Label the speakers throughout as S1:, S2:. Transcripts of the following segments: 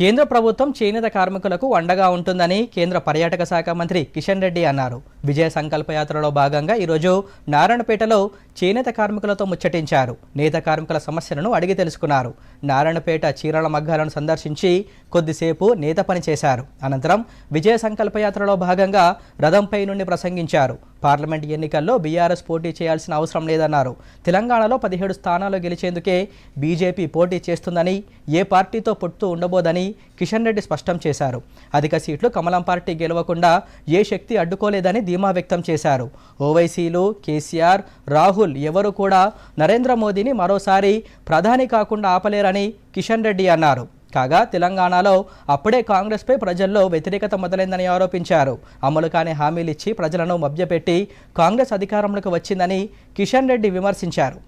S1: కేంద్ర ప్రభుత్వం చేనేత కార్మికులకు అండగా ఉంటుందని కేంద్ర పర్యాటక శాఖ మంత్రి కిషన్ రెడ్డి అన్నారు. విజయ సంకల్ప యాత్రలో భాగంగా ఈరోజు నారాయణపేటలో చేనేత కార్మికులతో ముచ్చటించారు. నేత కార్మికుల సమస్యలను అడిగి తెలుసుకున్నారు. నారాయణపేట చీరల మగ్గాలను సందర్శించి కొద్దిసేపు నేత పని చేశారు. అనంతరం విజయ సంకల్ప యాత్రలో భాగంగా రథంపై నుండి ప్రసంగించారు. పార్లమెంట్ ఎన్నికల్లో బీఆర్ఎస్ పోటీ చేయాల్సిన అవసరం లేదన్నారు. తెలంగాణలో పదిహేడు స్థానాలు గెలిచేందుకే బీజేపీ పోటీ చేస్తుందని ఏ పార్టీతో పొత్తు ఉండబోదని కిషన్ రెడ్డి స్పష్టం చేశారు. అధిక సీట్లు కమలం పార్టీ గెలవకుండా ఏ శక్తి అడ్డుకోలేదని ధీమా వ్యక్తం చేశారు. ఓవైసీలు కేసీఆర్ రాహుల్ ఎవరు కూడా నరేంద్ర మోదీని మరోసారి ప్రధాని కాకుండా ఆపలేరని కిషన్ రెడ్డి అన్నారు. కాగా తెలంగాణలో అప్పుడే కాంగ్రెస్పై ప్రజల్లో వ్యతిరేకత మొదలైందని ఆరోపించారు. అమలు కాని హామీలిచ్చి ప్రజలను మభ్యపెట్టి కాంగ్రెస్ అధికారంలోకి వచ్చిందని కిషన్ రెడ్డి విమర్శించారు.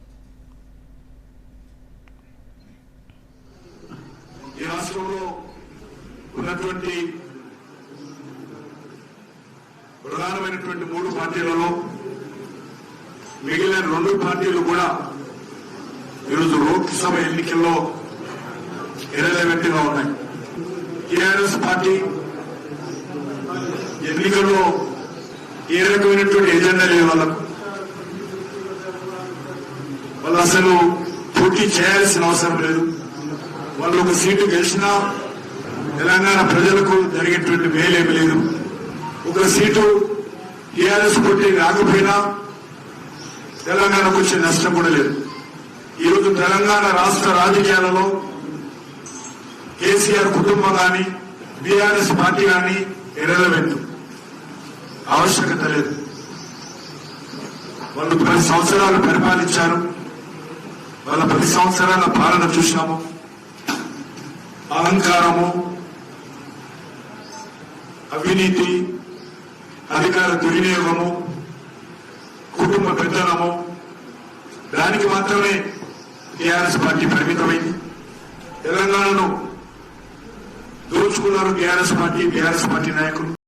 S2: ఉన్నటువంటి ప్రధానమైనటువంటి మూడు పార్టీలలో మిగిలిన రెండు పార్టీలు కూడా ఈరోజు లోక్సభ ఎన్నికల్లో గట్టిగా ఉన్నాయి. టీఆర్ఎస్ పార్టీ ఎన్నికల్లో ఏ రకమైనటువంటి ఎజెండా లేదు వాళ్ళకు. వాళ్ళు అసలు పోటీ చేయాల్సిన అవసరం లేదు. వాళ్ళు ఒక సీటు గెలిచినా తెలంగాణ ప్రజలకు జరిగేటువంటి మేలేమి లేదు. ఒక సీటు టీఆర్ఎస్ పోటీ రాకపోయినా తెలంగాణకు వచ్చే నష్టం కూడా లేదు. ఈరోజు తెలంగాణ రాష్ట్ర రాజకీయాలలో కేసీఆర్ కుటుంబం కానీ బీఆర్ఎస్ పార్టీ కానీ ఎరలవెందు ఆవశ్యకత లేదు. వాళ్ళు పది సంవత్సరాలు పరిపాలించారు. వాళ్ళ పది సంవత్సరాల పాలన చూసినాము అహంకారము అవినీతి అధికార దుర్వినియోగము కుటుంబ పెద్దనము దానికి మాత్రమే టీఆర్ఎస్ పార్టీ పరిమితమైంది. తెలంగాణను దోచుకున్నారు టీఆర్ఎస్ పార్టీ టీఆర్ఎస్ పార్టీ నాయకులు